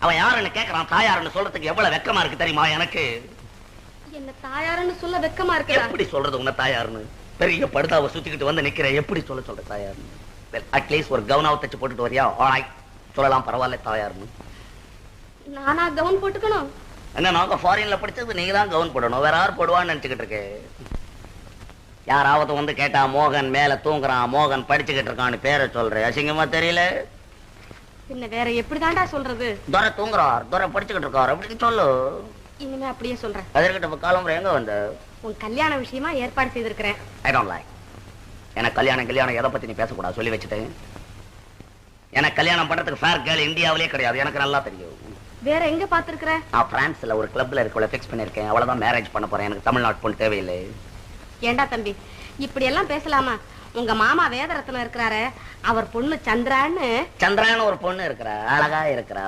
அவன் யாருன்னு கேக்குறான் தாயாருன்னு சொல்றதுக்கு எவ்வளவு வெக்கமா இருக்கு தெரியுமா எனக்கு? என்ன தாயாருன்னு சொல்ல வெக்கமா இருக்குதா எப்படி சொல்றது உன்ன தாயாருன்னு? பெரிய படுதாவை சுத்திக்கிட்டு வந்து நிக்கிற எப்படி சொல்ல சொல்ற தாயாருன்னு? அட்லீஸ்ட் ஒரு கவுனாவை தச்சு போட்டுட்டு வரியா? ஆய் சொல்லலாம் பரவாயில்ல தாயாருன்னு. நானா கவுன் போட்டுக்கணும்? என்ன நாங்க ஃபாரின்ல படிச்சது நீங்க தான் கவுன் போடணும். வேற யார் போடுவான்னு நினைச்சுக்கிட்டு இருக்கு? யாராவது வந்து கேட்டா மோகன் மேல தூங்குறான் மோகன் படிச்சுக்கிட்டு இருக்கான்னு பேரை சொல்ற. அசிங்கமா தெரியல? பின்ன வேற எப்படிதான்டா சொல்றது? துரை தூங்குறார். துரை படிச்சுக்கிட்டு இருக்கார். அப்படின்னு சொல்லு. இனிமே அப்படியே சொல்றேன். அதற்கிட்ட இப்ப காலம்புற எங்க வந்த? உன் கல்யாண விஷயமா ஏற்பாடு செய்திருக்கிறேன். ஐ டோன்ட் லைக் எனக்கு கல்யாணம் கல்யாணம் எதை பத்தி நீ பேசக்கூடாது? சொல்லி வச்சுட்டேன் எனக்கு கல்யாணம் பண்றதுக்கு ஃபேர் கேர்ள் இந்தியாவிலே கிடையாது. எனக்கு நல்லா தெரியும். வேற எங்க பாத்துருக்கிற நான் பிரான்ஸ்ல ஒரு கிளப்ல இருக்கவளை ஃபிக்ஸ் பண்ணிருக்கேன் அவ்வளவுதான் மேரேஜ் பண்ண போறேன். எனக்கு தமிழ்நாட்டு பொண்ணு தேவையில்லை. ஏண்டா தம்பி? இப்படி எல்லாம் பேசலாமா? உங்க மாமா வேதரத்னம் இருக்கிறாரு அவர் பொண்ணு சந்திரான்னு சந்திரான்னு ஒரு பொண்ணு இருக்கிறா அழகா இருக்கிறா